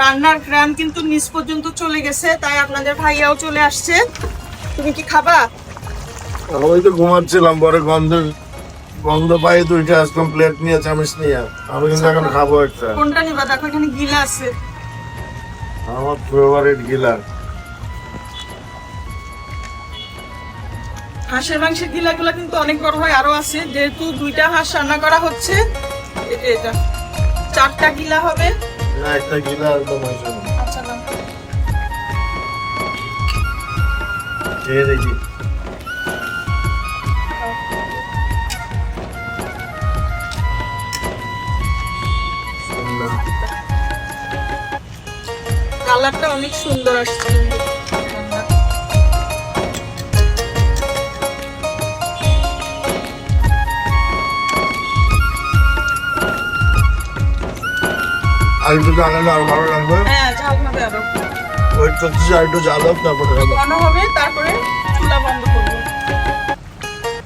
রান্নার গ্রাম কিন্তু নিচ পর্যন্ত চলে গেছে তাই আপনাদের ভাইয়াও চলে আসছে। তুমি কি খাবা? আমি তো ঘুমাচ্ছিলাম পরে গন্ধ গন্ধ পাই দুইটা আসলাম প্লেট নিয়ে চামিচ নিয়ে। আমি কিন্তু এখন খাব একটা। কোনটা নিবা? দেখো এখানে গিলা আছে। আমার ফেভারিট গিলার হাঁসের মাংসের গিলাগুলো কিন্তু অনেক বড় হয় আরও আছে। যেহেতু দুইটা হাঁস রান্না করা হচ্ছে এটা চারটা গিলা হবে। না একটা গিলা একদম হয়েছে না। আচ্ছা নাও। খেয়ে দেখি। কালারটা অনেক সুন্দর আসছে আর একটু জানালে আরও ভালো লাগবে। হ্যাঁ ঝাল হবে আরও। ওয়েট করতেছি আর একটু জ্বালাও তারপরে হবে তারপরে